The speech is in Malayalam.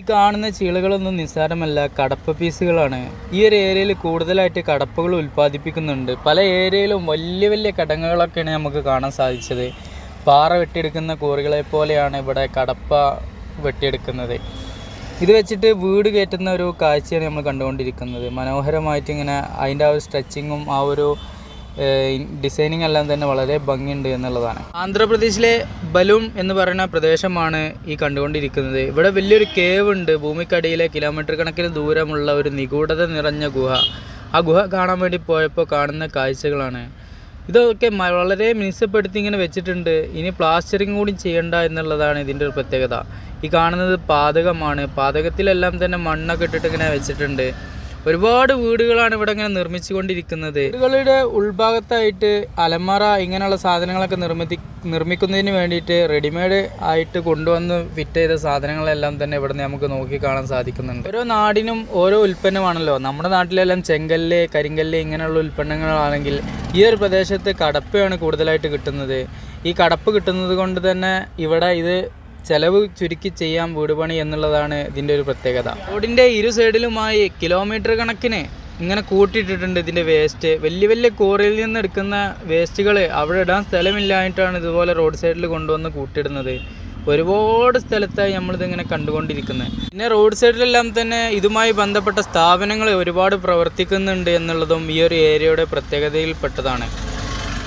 ഈ കാണുന്ന ചീളുകളൊന്നും നിസ്സാരമല്ല കടപ്പ പീസുകളാണ്. ഈ ഒരു ഏരിയയിൽ കൂടുതലായിട്ട് കടപ്പകൾ ഉൽപ്പാദിപ്പിക്കുന്നുണ്ട്. പല ഏരിയയിലും വലിയ വലിയ കടങ്ങുകളൊക്കെയാണ് നമുക്ക് കാണാൻ സാധിച്ചത്. പാറ വെട്ടിയെടുക്കുന്ന കോറികളെ പോലെയാണ് ഇവിടെ കടപ്പ വെട്ടിയെടുക്കുന്നത്. ഇത് വെച്ചിട്ട് വീട് കയറ്റുന്ന ഒരു കാഴ്ചയാണ് നമ്മൾ കണ്ടുകൊണ്ടിരിക്കുന്നത്. മനോഹരമായിട്ട് ഇങ്ങനെ അതിന്റെ ആ ഒരു സ്ട്രെച്ചിങ്ങും ആ ഒരു ഡിസൈനിങ് എല്ലാം തന്നെ വളരെ ഭംഗിയുണ്ട് എന്നുള്ളതാണ്. ആന്ധ്രാപ്രദേശിലെ ബലൂം എന്ന് പറയുന്ന പ്രദേശമാണ് ഈ കണ്ടുകൊണ്ടിരിക്കുന്നത്. ഇവിടെ വലിയൊരു കേവ് ഉണ്ട്. ഭൂമിക്കടിയിലെ കിലോമീറ്റർ കണക്കിന് ദൂരമുള്ള ഒരു നിഗൂഢത നിറഞ്ഞ ഗുഹ. ആ ഗുഹ കാണാൻ വേണ്ടി പോയപ്പോൾ കാണുന്ന കാഴ്ചകളാണ്. ഇതൊക്കെ വളരെ മിനിസപ്പെടുത്തി ഇങ്ങനെ വെച്ചിട്ടുണ്ട്. ഇനി പ്ലാസ്റ്ററിങ് കൂടി ചെയ്യണ്ട എന്നുള്ളതാണ് ഇതിന്റെ ഒരു പ്രത്യേകത. ഈ കാണുന്നത് പാതകമാണ്. പാതകത്തിലെല്ലാം തന്നെ മണ്ണൊക്കെ ഇട്ടിട്ട് ഇങ്ങനെ വെച്ചിട്ടുണ്ട്. ഒരുപാട് വീടുകളാണ് ഇവിടെ ഇങ്ങനെ നിർമ്മിച്ചുകൊണ്ടിരിക്കുന്നത്. വീടുകളുടെ ഉൾഭാഗത്തായിട്ട് അലമറ ഇങ്ങനെയുള്ള സാധനങ്ങളൊക്കെ നിർമ്മിതി നിർമ്മിക്കുന്നതിന് വേണ്ടിയിട്ട് റെഡിമെയ്ഡ് ആയിട്ട് കൊണ്ടുവന്ന് ഫിറ്റ് ചെയ്ത സാധനങ്ങളെല്ലാം തന്നെ ഇവിടെ നമുക്ക് നോക്കി കാണാൻ സാധിക്കുന്നുണ്ട്. ഓരോ നാടിനും ഓരോ ഉൽപ്പന്നമാണല്ലോ. നമ്മുടെ നാട്ടിലെല്ലാം ചെങ്കല്ല് കരിങ്കല്ല് ഇങ്ങനെയുള്ള ഉൽപ്പന്നങ്ങളാണെങ്കിൽ ഈ ഒരു പ്രദേശത്ത് കടപ്പയാണ് കൂടുതലായിട്ട് കിട്ടുന്നത്. ഈ കടപ്പ് കിട്ടുന്നത് കൊണ്ട് തന്നെ ഇവിടെ ഇത് ചെലവ് ചുരുക്കി ചെയ്യാം വീട് പണി എന്നുള്ളതാണ് ഇതിന്റെ ഒരു പ്രത്യേകത. റോഡിന്റെ ഇരു സൈഡിലുമായി കിലോമീറ്റർ കണക്കിന് ഇങ്ങനെ കൂട്ടിയിട്ടിട്ടുണ്ട് ഇതിന്റെ വേസ്റ്റ് വലിയ വലിയ കോറിയിൽ നിന്ന് എടുക്കുന്ന വേസ്റ്റുകൾ അവിടെ ഇടാൻ സ്ഥലമില്ലായിട്ടാണ് ഇതുപോലെ റോഡ് സൈഡിൽ കൊണ്ടുവന്ന് കൂട്ടിയിടുന്നത്. ഒരുപാട് സ്ഥലത്തായി നമ്മളിതിങ്ങനെ കണ്ടുകൊണ്ടിരിക്കുന്നത്. പിന്നെ റോഡ് സൈഡിലെല്ലാം തന്നെ ഇതുമായി ബന്ധപ്പെട്ട സ്ഥാപനങ്ങൾ ഒരുപാട് പ്രവർത്തിക്കുന്നുണ്ട് എന്നുള്ളതും ഈ ഒരു ഏരിയയുടെ പ്രത്യേകതയിൽപ്പെട്ടതാണ്.